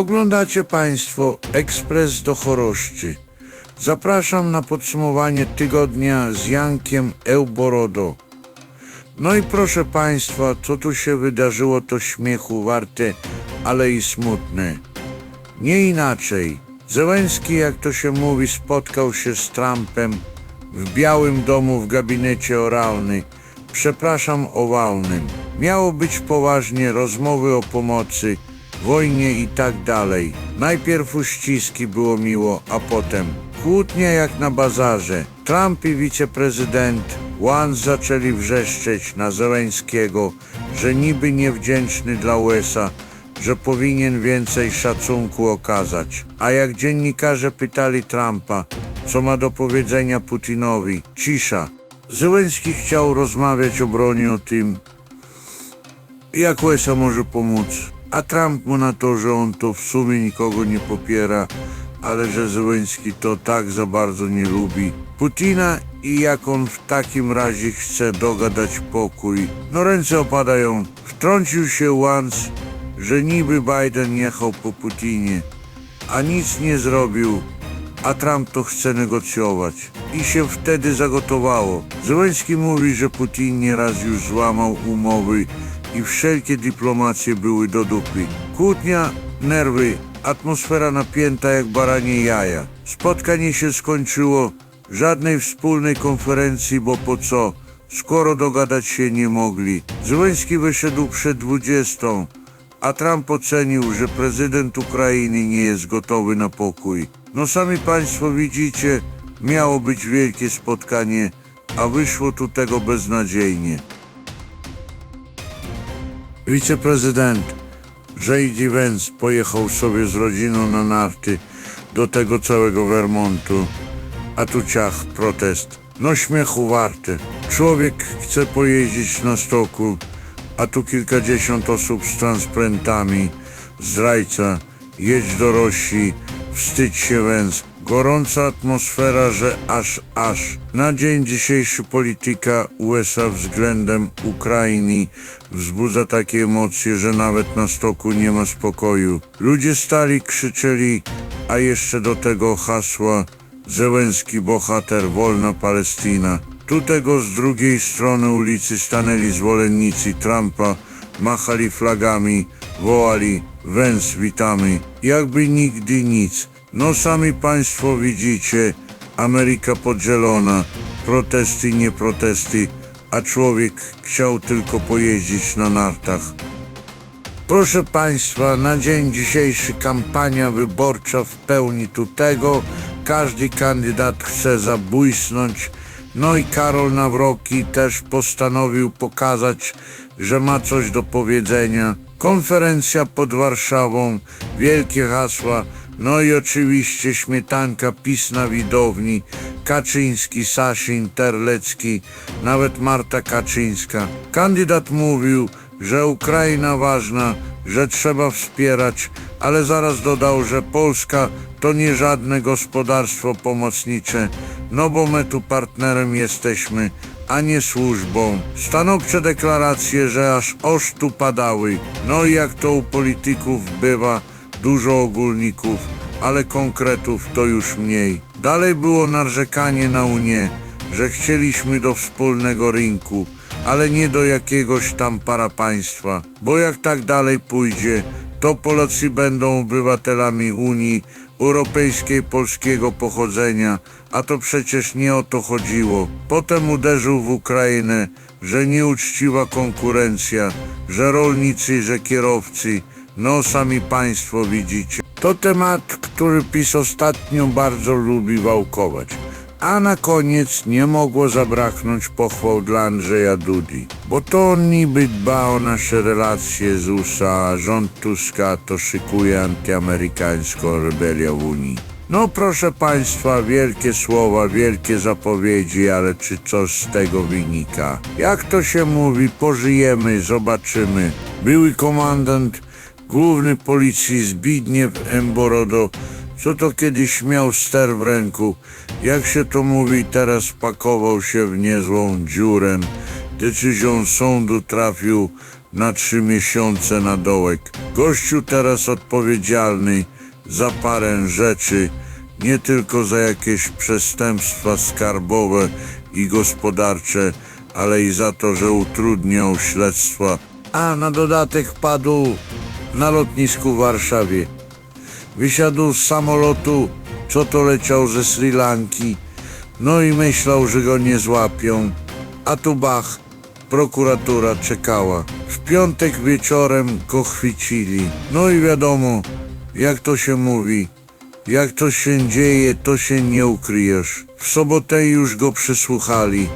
Oglądacie Państwo Ekspres do Choroszczy. Zapraszam na podsumowanie tygodnia z Jankiem Euborodo. No i proszę Państwa, co tu się wydarzyło, to śmiechu warte, ale i smutne. Nie inaczej. Zełenski, jak to się mówi, spotkał się z Trumpem w Białym Domu w gabinecie oralny, przepraszam, owalnym. Miało być poważnie rozmowy o pomocy, wojnie i tak dalej. Najpierw uściski było miło, a potem kłótnia jak na bazarze. Trump i wiceprezydent One zaczęli wrzeszczeć na Zełenskiego, że niby niewdzięczny dla USA, że powinien więcej szacunku okazać. A jak dziennikarze pytali Trumpa, co ma do powiedzenia Putinowi, cisza. Zełenski chciał rozmawiać o broni, o tym, jak USA może pomóc. A Trump mu na to, że on to w sumie nikogo nie popiera, ale że Zełenski to tak za bardzo nie lubi Putina i jak on w takim razie chce dogadać pokój. No ręce opadają. Wtrącił się Once, że niby Biden jechał po Putinie, a nic nie zrobił, a Trump to chce negocjować. I się wtedy zagotowało. Zełenski mówi, że Putin nieraz już złamał umowy i wszelkie dyplomacje były do dupy. Kłótnia, nerwy, atmosfera napięta jak baranie jaja. Spotkanie się skończyło, żadnej wspólnej konferencji, bo po co, skoro dogadać się nie mogli. Zełenski wyszedł przed dwudziestą, a Trump ocenił, że prezydent Ukrainy nie jest gotowy na pokój. No sami Państwo widzicie, miało być wielkie spotkanie, a wyszło tu tego beznadziejnie. Wiceprezydent J.D. Vance pojechał sobie z rodziną na narty do tego całego Vermontu, a tu ciach, protest. No śmiechu warte. Człowiek chce pojeździć na stoku, a tu kilkadziesiąt osób z transparentami. Zdrajca, jedź do Rosji, wstydź się węz. Gorąca atmosfera, że aż, aż. Na dzień dzisiejszy polityka USA względem Ukrainy wzbudza takie emocje, że nawet na stoku nie ma spokoju. Ludzie stali, krzyczeli, a jeszcze do tego hasła Zełenski bohater, wolna Palestina. Tu tego z drugiej strony ulicy stanęli zwolennicy Trumpa, machali flagami, wołali Wens witamy, jakby nigdy nic. No sami Państwo widzicie, Ameryka podzielona, protesty, nie protesty, a człowiek chciał tylko pojeździć na nartach. Proszę Państwa, na dzień dzisiejszy kampania wyborcza w pełni tu tego. Każdy kandydat chce zabłysnąć. No i Karol Nawroki też postanowił pokazać, że ma coś do powiedzenia. Konferencja pod Warszawą, wielkie hasła, no i oczywiście śmietanka PiS na widowni, Kaczyński, Sasin, Terlecki, nawet Marta Kaczyńska. Kandydat mówił, że Ukraina ważna, że trzeba wspierać, ale zaraz dodał, że Polska to nie żadne gospodarstwo pomocnicze, no bo my tu partnerem jesteśmy, a nie służbą. Stanowcze deklaracje, że aż oż tu padały. No i jak to u polityków bywa, dużo ogólników, ale konkretów to już mniej. Dalej było narzekanie na Unię, że chcieliśmy do wspólnego rynku, ale nie do jakiegoś tam parapaństwa, bo jak tak dalej pójdzie, to Polacy będą obywatelami Unii Europejskiej polskiego pochodzenia, a to przecież nie o to chodziło. Potem uderzył w Ukrainę, że nieuczciwa konkurencja, że rolnicy, że kierowcy, no sami Państwo widzicie. To temat, który PiS ostatnio bardzo lubi wałkować. A na koniec nie mogło zabraknąć pochwał dla Andrzeja Dudi, bo to on niby dba o nasze relacje z USA, rząd Tuska to szykuje antyamerykańską rebelię w Unii. No proszę Państwa, wielkie słowa, wielkie zapowiedzi, ale czy coś z tego wynika? Jak to się mówi, pożyjemy, zobaczymy. Były komandant główny policji Zbigniew Emborodo, co to kiedyś miał ster w ręku, jak się to mówi, teraz pakował się w niezłą dziurę. Decyzją sądu trafił na trzy miesiące na dołek. Gościu teraz odpowiedzialny za parę rzeczy, nie tylko za jakieś przestępstwa skarbowe i gospodarcze, ale i za to, że utrudniał śledztwa. A na dodatek padł na lotnisku w Warszawie. Wysiadł z samolotu, co to leciał ze Sri Lanki, no i myślał, że go nie złapią. A tu bach, prokuratura czekała. W piątek wieczorem go chwycili. No i wiadomo, jak to się mówi, jak to się dzieje, to się nie ukryjesz. W sobotę już go przesłuchali,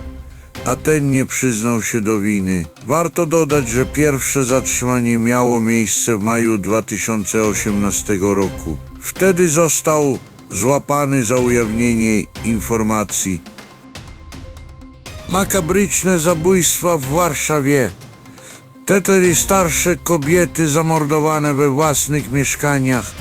a ten nie przyznał się do winy. Warto dodać, że pierwsze zatrzymanie miało miejsce w maju 2018 roku. Wtedy został złapany za ujawnienie informacji. Makabryczne zabójstwa w Warszawie. Te cztery starsze kobiety zamordowane we własnych mieszkaniach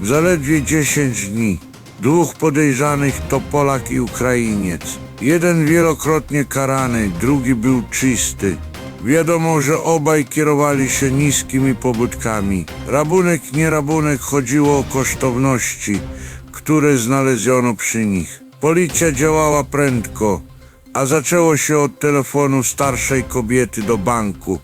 w zaledwie 10 dni. Dwóch podejrzanych to Polak i Ukrainiec. Jeden wielokrotnie karany, drugi był czysty. Wiadomo, że obaj kierowali się niskimi pobudkami. Rabunek, nie rabunek chodziło o kosztowności, które znaleziono przy nich. Policja działała prędko, a zaczęło się od telefonu starszej kobiety do banku,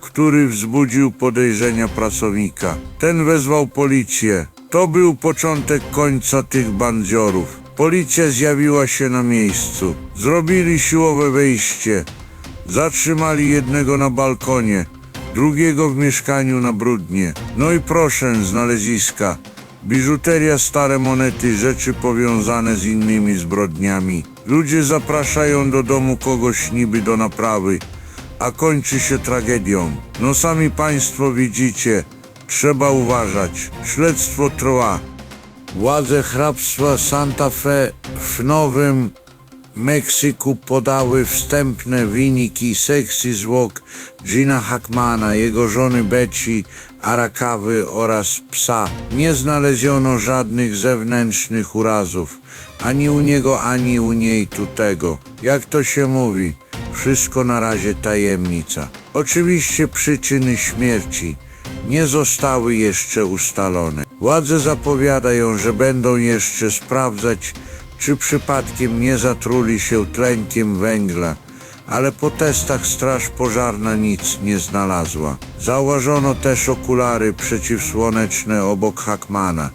który wzbudził podejrzenia pracownika. Ten wezwał policję. To był początek końca tych bandziorów. Policja zjawiła się na miejscu. Zrobili siłowe wejście. Zatrzymali jednego na balkonie, drugiego w mieszkaniu na brudnie. No i proszę, znaleziska. Biżuteria, stare monety, rzeczy powiązane z innymi zbrodniami. Ludzie zapraszają do domu kogoś niby do naprawy, a kończy się tragedią. No sami państwo widzicie, trzeba uważać. Śledztwo trwa. Władze hrabstwa Santa Fe w Nowym Meksyku podały wstępne wyniki sekcji zwłok Gina Hackmana, jego żony Betsy Arakawy oraz psa. Nie znaleziono żadnych zewnętrznych urazów, ani u niego, ani u niej tutego. Jak to się mówi, wszystko na razie tajemnica. Oczywiście przyczyny śmierci nie zostały jeszcze ustalone. Władze zapowiadają, że będą jeszcze sprawdzać, czy przypadkiem nie zatruli się tlenkiem węgla, ale po testach straż pożarna nic nie znalazła. Zauważono też okulary przeciwsłoneczne obok Hackmana,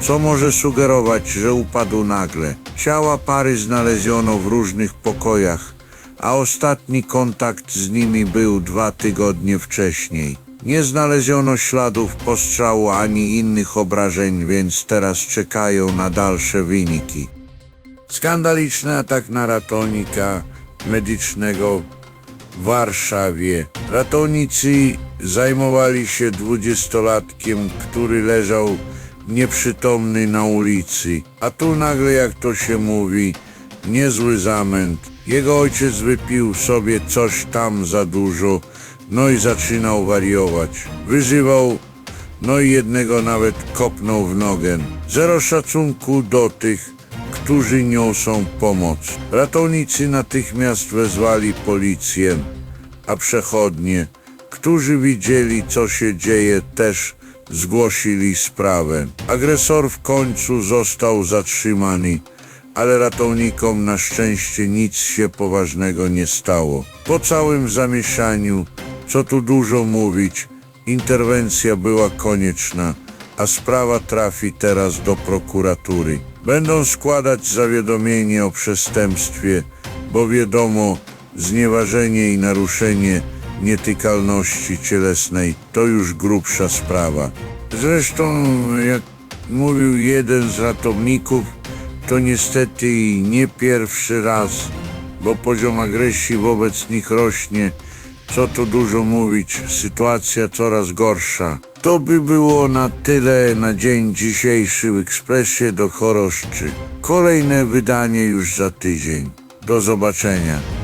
co może sugerować, że upadł nagle. Ciała pary znaleziono w różnych pokojach, a ostatni kontakt z nimi był dwa tygodnie wcześniej. Nie znaleziono śladów postrzału ani innych obrażeń, więc teraz czekają na dalsze wyniki. Skandaliczny atak na ratownika medycznego w Warszawie. Ratownicy zajmowali się dwudziestolatkiem, który leżał nieprzytomny na ulicy. A tu nagle, jak to się mówi, niezły zamęt. Jego ojciec wypił sobie coś tam za dużo, no i zaczynał wariować. Wyzywał no i jednego nawet kopnął w nogę. Zero szacunku do tych, którzy niosą pomoc. Ratownicy natychmiast wezwali policję, a przechodnie, którzy widzieli co się dzieje, też zgłosili sprawę. Agresor w końcu został zatrzymany, ale ratownikom na szczęście nic się poważnego nie stało. Po całym zamieszaniu, co tu dużo mówić, interwencja była konieczna, a sprawa trafi teraz do prokuratury. Będą składać zawiadomienie o przestępstwie, bo wiadomo, znieważenie i naruszenie nietykalności cielesnej to już grubsza sprawa. Zresztą, jak mówił jeden z ratowników, to niestety nie pierwszy raz, bo poziom agresji wobec nich rośnie. Co tu dużo mówić, sytuacja coraz gorsza. To by było na tyle na dzień dzisiejszy w Ekspresie do Choroszczy. Kolejne wydanie już za tydzień. Do zobaczenia.